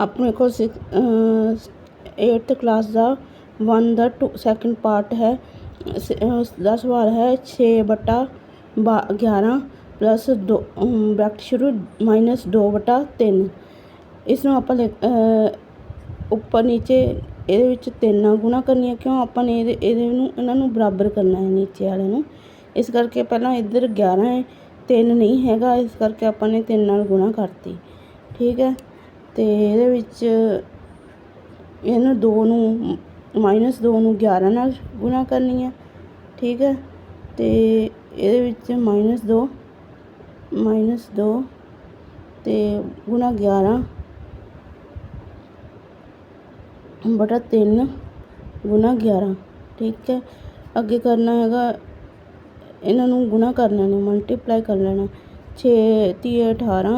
ਆਪਣੇ ਕੋਲ ਸਿਕ ਏਟਥ ਕਲਾਸ ਦਾ 1 ਦਾ ਟੂ ਸੈਕਿੰਡ ਪਾਰਟ ਹੈ। ਉਸ ਦਾ ਸਵਾਲ ਹੈ 6 ਬਟਾ 11 ਪਲੱਸ ਦੋ ਬ੍ਰੈਕਟ ਸ਼ੁਰੂ ਮਾਈਨਸ ਦੋ ਬਟਾ ਤਿੰਨ। ਇਸ ਨੂੰ ਆਪਾਂ ਲਿਖ- ਉੱਪਰ ਨੀਚੇ ਇਹਦੇ ਵਿੱਚ ਤਿੰਨ ਨਾਲ ਗੁਣਾ ਕਰਨੀ ਹੈ ਕਿਉਂ? ਆਪਾਂ ਨੇ ਇਹਦੇ ਇਹਦੇ ਨੂੰ, ਇਹਨਾਂ ਨੂੰ ਬਰਾਬਰ ਕਰਨਾ ਹੈ ਨੀਚੇ ਵਾਲੇ ਨੂੰ। ਇਸ ਕਰਕੇ ਪਹਿਲਾਂ ਇੱਧਰ 11 ਹੈ 3 ਨਹੀਂ ਹੈਗਾ, ਇਸ ਕਰਕੇ ਆਪਾਂ ਨੇ 3 ਨਾਲ ਗੁਣਾ ਕਰਤੀ। ਠੀਕ ਹੈ? ਅਤੇ ਇਹਦੇ ਵਿੱਚ ਇਹਨੂੰ ਦੋ ਨੂੰ, ਮਾਈਨਸ ਦੋ ਨੂੰ 11 ਨਾਲ ਗੁਣਾ ਕਰਨੀ ਹੈ ਠੀਕ ਹੈ ਅਤੇ ਇਹਦੇ ਵਿੱਚ ਮਾਈਨਸ ਦੋ ਮਾਈਨਸ ਦੋ ਅਤੇ ਗੁਣਾ 11 ਬਟਾ ਤਿੰਨ ਗੁਣਾ 11 ਠੀਕ ਹੈ ਅੱਗੇ ਕਰਨਾ ਹੈਗਾ, ਇਹਨਾਂ ਨੂੰ ਗੁਣਾ ਕਰ ਲੈਣਾ ਮਲਟੀਪਲਾਈ ਕਰ ਲੈਣਾ 6 ਤੀਏ 18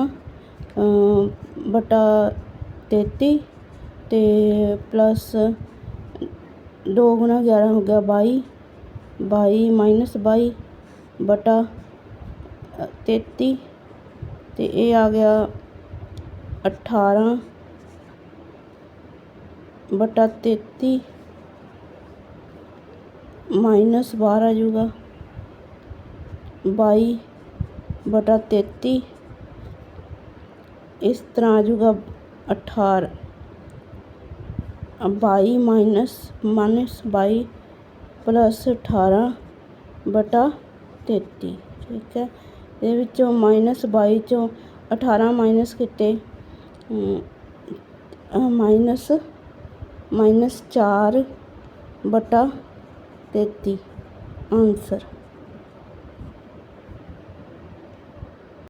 ਬਟਾ ਤੇਤੀ ਅਤੇ ਪਲੱਸ ਦੋ ਗੁਣਾ 11 ਹੋ ਗਿਆ ਬਾਈ ਬਾਈ ਮਾਈਨਸ ਬਾਈ, ਬਟਾ ਤੇਤੀ ਅਤੇ ਇਹ ਆ ਗਿਆ 18 ਬਟਾ 33 ਮਾਈਨਸ 12 ਆ ਜਾਊਗਾ 22 ਬਟਾ 33 ਇਸ ਤਰ੍ਹਾਂ ਆ ਜਾਊਗਾ 18 22 ਮਾਈਨਸ ਮਾਈਨਸ 22 ਪਲੱਸ 18 ਬਟਾ 33 ਠੀਕ ਹੈ ਇਹਦੇ ਵਿੱਚੋਂ ਮਾਈਨਸ 22 ਚੋਂ 18 ਮਾਈਨਸ ਕੀਤੇ ਮਾਈਨਸ ਮਾਈਨਸ 4 ਬਟਾ 33 ਆਨਸਰ